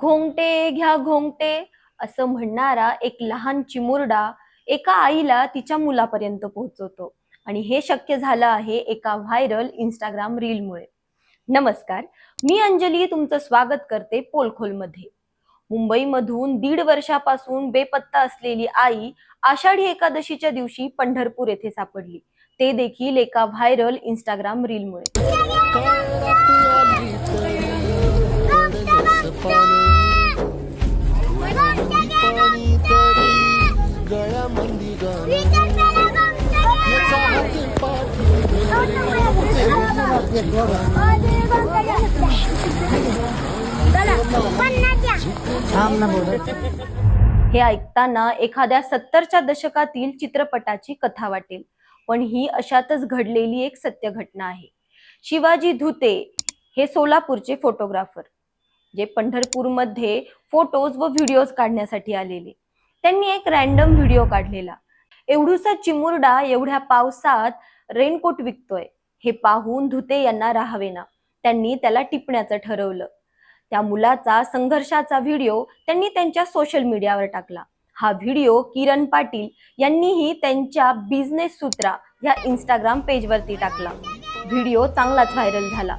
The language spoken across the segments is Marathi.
घोंगटे घ्या घोंगटे असं म्हणणारा एक लहान चिमुरडा एका आईला तिच्या मुलापर्यंत पोहोचवतो. आणि हे शक्य झालं आहे एका व्हायरल इंस्टाग्राम रीलमुळे. नमस्कार मी अंजली तुमचं स्वागत करते पोलखोलमध्ये. मुंबईमधून दीड वर्षापासून बेपत्ता असलेली आई आषाढी एकादशीच्या दिवशी पंढरपूर येथे सापडली. ते देखील एका व्हायरल इंस्टाग्राम रीलमुळे. हे ऐकताना एखाद्या सत्तरच्या दशकातील चित्रपटाची कथा वाटेल. पण ही अशातच घडलेली एक सत्य घटना आहे. शिवाजी धुते हे सोलापूरचे फोटोग्राफर जे पंढरपूरमध्ये फोटोज व व्हिडिओज काढण्यासाठी आलेले. त्यांनी एक रॅन्डम व्हिडिओ काढलेला. एवढूसा चिमुरडा एवढ्या पावसात रेनकोट विकतोय. हे पाहून धुते यांना राहावेना. त्यांनी त्याला टिपण्याचं ठरवलं. त्या मुलाचा संघर्षाचा व्हिडिओ त्यांनी त्यांच्या सोशल मीडियावर टाकला. हा व्हिडिओ किरण पाटील यांनीही त्यांच्या बिझनेस सूत्रा या इंस्टाग्राम पेजवरती टाकला. व्हिडिओ चांगलाच व्हायरल झाला.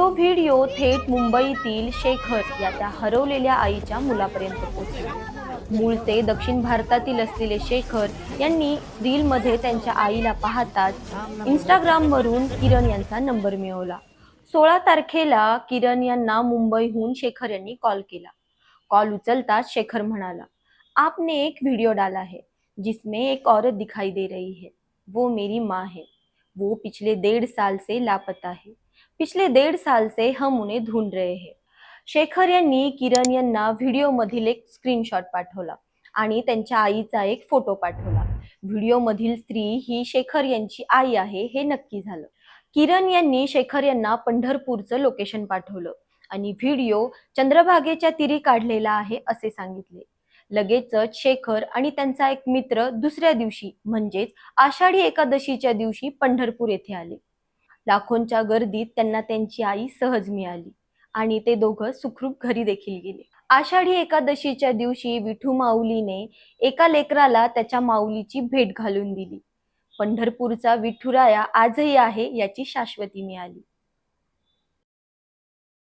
तो व्हिडिओ थेट मुंबईतील शेखर या त्या हरवलेल्या आईच्या मुलापर्यंत पोहोचला. मूळचे दक्षिण भारतातील असलेले शेखर यांनी रीलमध्ये त्यांच्या आईला पाहताच इंस्टाग्रामवरून किरण यांचा नंबर मिळवला. सोळा तारखेला किरण यांना मुंबईहून शेखर यांनी कॉल केला. कॉल उचलताच शेखर म्हणाला आपने एक व्हिडिओ डाला है जिसमें एक औरत दिखाई दे रही है. वो मेरी माँ है. वो पिछले डेढ़ साल से लापता है. पिछले डेढ़ साल से हम उन्हें ढूंढ रहे हैं। शेखर यांनी किरण यांना व्हिडिओमधील एक स्क्रीनशॉट पाठवला आणि त्यांच्या आईचा एक फोटो पाठवला. व्हिडिओमधील स्त्री ही शेखर यांची आई आहे हे नक्की झालं. किरण यांनी शेखर यांना पंढरपूरचं लोकेशन पाठवलं आणि व्हिडिओ चंद्रभागेच्या तिरी काढलेला आहे असे सांगितले. लगेचच शेखर आणि त्यांचा एक मित्र दुसऱ्या दिवशी म्हणजेच आषाढी एकादशीच्या दिवशी पंढरपूर येथे आले. लाखोंच्या गर्दीत त्यांना त्यांची आई सहज मिळाली आणि ते दोघं सुखरूप घरी देखील गेले. आषाढी एकादशीच्या दिवशी विठू माऊलीने एका लेकराला त्याच्या माऊलीची भेट घालून दिली. पंढरपूरचा विठुराया आजही आहे याची शाश्वती मिळाली.